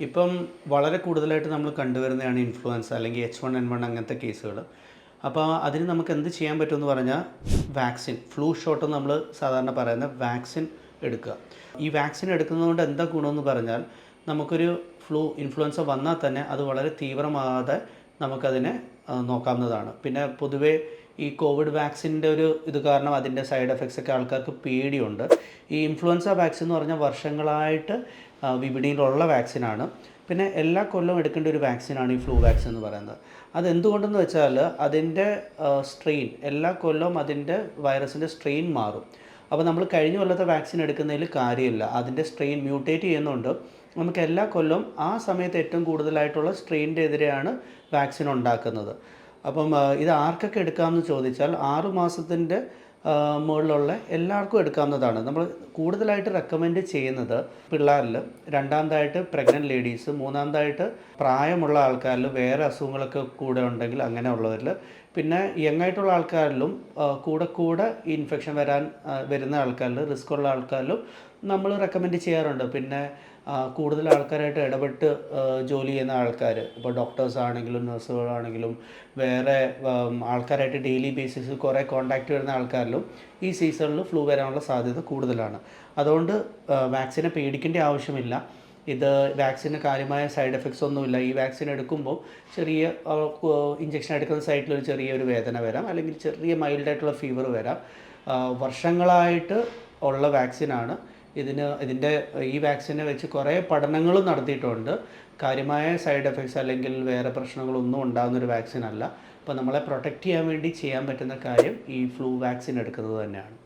ഇപ്പം വളരെ കൂടുതലായിട്ട് നമ്മൾ കണ്ടുവരുന്നതാണ് ഇൻഫ്ലുവൻസ അല്ലെങ്കിൽ എച്ച് വൺ എൻ വൺ അങ്ങനത്തെ കേസുകൾ അപ്പോൾ അതിന് നമുക്ക് എന്ത് ചെയ്യാൻ പറ്റുമെന്ന് പറഞ്ഞാൽ വാക്സിൻ ഫ്ലൂ ഷോട്ട് നമ്മൾ സാധാരണ പറയുന്ന വാക്സിൻ എടുക്കുക. ഈ വാക്സിൻ എടുക്കുന്നതുകൊണ്ട് എന്താ ഗുണമെന്ന് പറഞ്ഞാൽ നമുക്കൊരു ഫ്ലൂ ഇൻഫ്ലുവൻസ വന്നാൽ തന്നെ അത് വളരെ തീവ്രമാകാതെ നമുക്കതിനെ നോക്കാവുന്നതാണ്. പിന്നെ പൊതുവേ ഈ കോവിഡ് വാക്സിന്റെ ഒരു ഇത് കാരണം അതിന്റെ സൈഡ് എഫക്ട്സ് ഒക്കെ ആൾക്കാർക്ക് പേടിയുണ്ട്. ഈ ഇൻഫ്ലുവൻസ വാക്സിൻ എന്ന് പറഞ്ഞാൽ വർഷങ്ങളായിട്ട് വിപണിയിലുള്ള വാക്സിനാണ്. പിന്നെ എല്ലാ കൊല്ലവും എടുക്കേണ്ട ഒരു വാക്സിനാണ് ഈ ഫ്ലൂ വാക്സിൻ എന്ന് പറയുന്നത്. അതെന്തുകൊണ്ടെന്ന് വെച്ചാൽ അതിന്റെ സ്ട്രെയിൻ എല്ലാ കൊല്ലവും അതിന്റെ വൈറസിന്റെ സ്ട്രെയിൻ മാറും. അപ്പോൾ നമ്മൾ കഴിഞ്ഞ കൊല്ലത്തെ വാക്സിൻ എടുക്കുന്നതിൽ കാര്യമില്ല. അതിന്റെ സ്ട്രെയിൻ മ്യൂട്ടേറ്റ് ചെയ്യുന്നുണ്ട്. നമുക്ക് എല്ലാ കൊല്ലവും ആ സമയത്ത് ഏറ്റവും കൂടുതലായിട്ടുള്ള സ്ട്രെയിനിന്റെ എതിരെയാണ് വാക്സിൻ ഉണ്ടാക്കുന്നത്. അപ്പം ഇത് ആർക്കൊക്കെ എടുക്കാമെന്ന് ചോദിച്ചാൽ ആറ് മാസത്തിന്റെ മുകളിലുള്ള എല്ലാവർക്കും എടുക്കാവുന്നതാണ്. നമ്മൾ കൂടുതലായിട്ട് റെക്കമെൻഡ് ചെയ്യുന്നത് പിള്ളേരിൽ രണ്ടാമതായിട്ട് പ്രഗ്നന്റ് ലേഡീസ് മൂന്നാമതായിട്ട് പ്രായമുള്ള ആൾക്കാരിൽ വേറെ അസുഖങ്ങളൊക്കെ കൂടെ ഉണ്ടെങ്കിൽ അങ്ങനെയുള്ളവരിൽ പിന്നെ യങ്ങായിട്ടുള്ള ആൾക്കാരിലും കൂടെ കൂടെ ഇൻഫെക്ഷൻ വരാൻ വരുന്ന ആൾക്കാരിൽ റിസ്ക് ഉള്ള ആൾക്കാരിലും നമ്മൾ റെക്കമെൻഡ് ചെയ്യാറുണ്ട്. പിന്നെ കൂടുതൽ ആൾക്കാരായിട്ട് ഇടപെട്ട് ജോലി ചെയ്യുന്ന ആൾക്കാർ ഇപ്പോൾ ഡോക്ടേഴ്സ് ആണെങ്കിലും നഴ്സുകളാണെങ്കിലും വേറെ ആൾക്കാരായിട്ട് ഡെയിലി ബേസിസിൽ കുറേ കോണ്ടാക്ട് വരുന്ന ആൾക്കാരിലും ഈ സീസണിൽ ഫ്ലൂ വരാനുള്ള സാധ്യത കൂടുതലാണ്. അതുകൊണ്ട് വാക്സിനെ പേടിക്കേണ്ട ആവശ്യമില്ല. ഇത് വാക്സിന് കാര്യമായ സൈഡ് എഫക്ട്സ് ഒന്നുമില്ല. ഈ വാക്സിൻ എടുക്കുമ്പോൾ ചെറിയ ഇഞ്ചക്ഷൻ എടുക്കുന്ന സൈറ്റിൽ ഒരു ചെറിയൊരു വേദന വരാം. അല്ലെങ്കിൽ ചെറിയ മൈൽഡായിട്ടുള്ള ഫീവർ വരാം. വർഷങ്ങളായിട്ട് ഉള്ള വാക്സിനാണ് ഇതിന് ഇതിന്റെ ഈ വാക്സിനെ വെച്ച് കുറേ പഠനങ്ങളും നടത്തിയിട്ടുണ്ട്. കാര്യമായ സൈഡ് എഫക്ട്സ് അല്ലെങ്കിൽ വേറെ പ്രശ്നങ്ങളൊന്നും ഉണ്ടാകുന്ന ഒരു വാക്സിൻ അല്ല അപ്പോൾ നമ്മളെ പ്രൊട്ടക്റ്റ് ചെയ്യാൻ വേണ്ടി ചെയ്യാൻ പറ്റുന്ന കാര്യം ഈ ഫ്ലൂ വാക്സിൻ എടുക്കുന്നത് തന്നെയാണ്.